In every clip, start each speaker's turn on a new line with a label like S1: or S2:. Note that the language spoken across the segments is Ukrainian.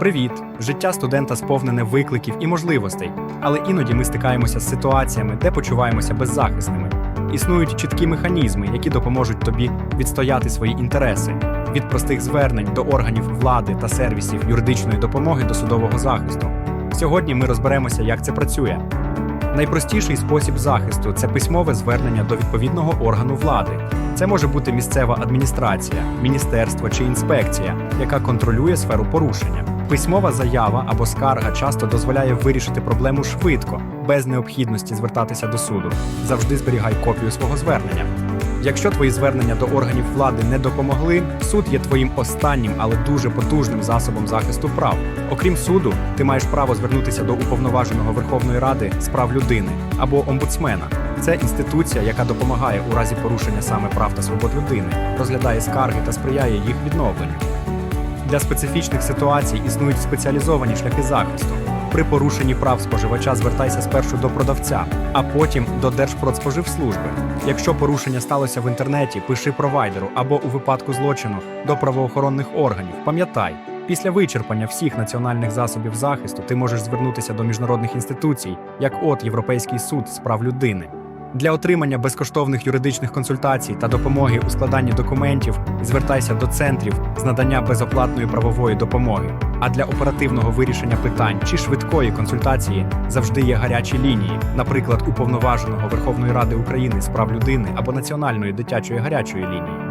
S1: Привіт! Життя студента сповнене викликів і можливостей, але іноді ми стикаємося з ситуаціями, де почуваємося беззахисними. Існують чіткі механізми, які допоможуть тобі відстояти свої інтереси від простих звернень до органів влади та сервісів юридичної допомоги до судового захисту. Сьогодні ми розберемося, як це працює. Найпростіший спосіб захисту це письмове звернення до відповідного органу влади. Це може бути місцева адміністрація, міністерство чи інспекція, яка контролює сферу порушення. Письмова заява або скарга часто дозволяє вирішити проблему швидко, без необхідності звертатися до суду. Завжди зберігай копію свого звернення. Якщо твої звернення до органів влади не допомогли, суд є твоїм останнім, але дуже потужним засобом захисту прав. Окрім суду, ти маєш право звернутися до уповноваженого Верховної Ради з прав людини або омбудсмена. Це інституція, яка допомагає у разі порушення саме прав та свобод людини, розглядає скарги та сприяє їх відновленню. Для специфічних ситуацій існують спеціалізовані шляхи захисту. При порушенні прав споживача звертайся спершу до продавця, а потім до Держпродспоживслужби. Якщо порушення сталося в інтернеті, пиши провайдеру або у випадку злочину до правоохоронних органів. Пам'ятай, після вичерпання всіх національних засобів захисту ти можеш звернутися до міжнародних інституцій, як от Європейський суд з прав людини. Для отримання безкоштовних юридичних консультацій та допомоги у складанні документів звертайся до центрів з надання безоплатної правової допомоги. А для оперативного вирішення питань чи швидкої консультації завжди є гарячі лінії, наприклад, уповноваженого Верховної Ради України з прав людини або Національної дитячої гарячої лінії.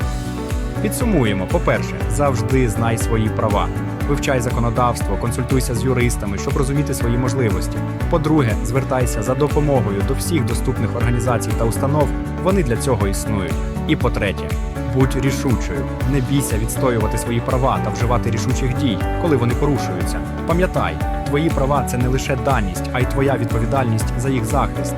S1: Підсумуємо: по-перше, завжди знай свої права. Вивчай законодавство, консультуйся з юристами, щоб розуміти свої можливості. По-друге, звертайся за допомогою до всіх доступних організацій та установ. Вони для цього існують. І по-третє, будь рішучою. Не бійся відстоювати свої права та вживати рішучих дій, коли вони порушуються. Пам'ятай, твої права це не лише даність, а й твоя відповідальність за їх захист.